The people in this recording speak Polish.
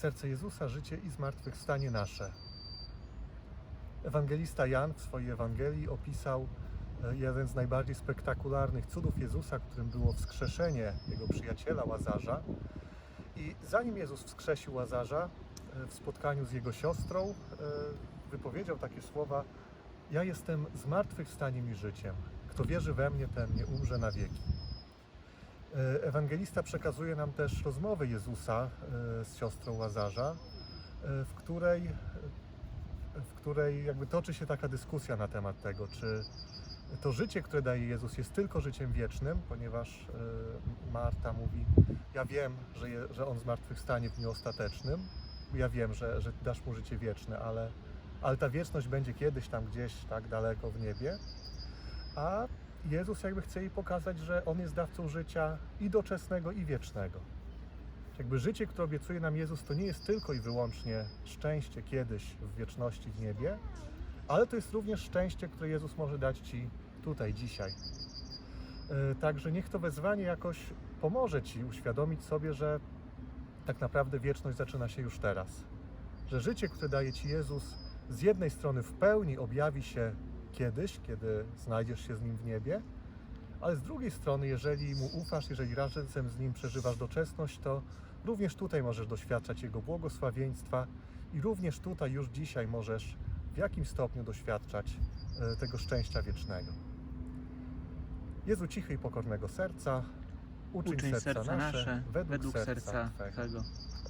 Serce Jezusa, życie i zmartwychwstanie nasze. Ewangelista Jan w swojej Ewangelii opisał e, jeden z najbardziej spektakularnych cudów Jezusa, którym było wskrzeszenie jego przyjaciela Łazarza. I zanim Jezus wskrzesił Łazarza, e, w spotkaniu z jego siostrą, e, wypowiedział takie słowa: Ja jestem zmartwychwstaniem i życiem. Kto wierzy we mnie, ten nie umrze na wieki. E, Ewangelista przekazuje nam też rozmowę Jezusa e, z siostrą Łazarza, e, w której, w której jakby toczy się taka dyskusja na temat tego, czy to życie, które daje Jezus, jest tylko życiem wiecznym, ponieważ Marta mówi: Ja wiem, że, je, że on zmartwychwstanie w dniu ostatecznym, ja wiem, że, że dasz mu życie wieczne, ale, ale ta wieczność będzie kiedyś tam gdzieś tak daleko w niebie. A Jezus jakby chce jej pokazać, że On jest dawcą życia i doczesnego, i wiecznego. Jakby życie, które obiecuje nam Jezus, to nie jest tylko i wyłącznie szczęście kiedyś w wieczności w niebie, ale to jest również szczęście, które Jezus może dać Ci tutaj, dzisiaj. E, Także niech to wezwanie jakoś pomoże Ci uświadomić sobie, że tak naprawdę wieczność zaczyna się już teraz. Że życie, które daje Ci Jezus, z jednej strony w pełni objawi się kiedyś, kiedy znajdziesz się z Nim w niebie, ale z drugiej strony, jeżeli Mu ufasz, jeżeli razem z Nim przeżywasz doczesność, to również tutaj możesz doświadczać Jego błogosławieństwa i również tutaj już dzisiaj możesz w jakim stopniu doświadczać e, tego szczęścia wiecznego. Jezu cichy i pokornego serca, uczyń, Uczyń serca, nasze, według, według serca Twego. Twego.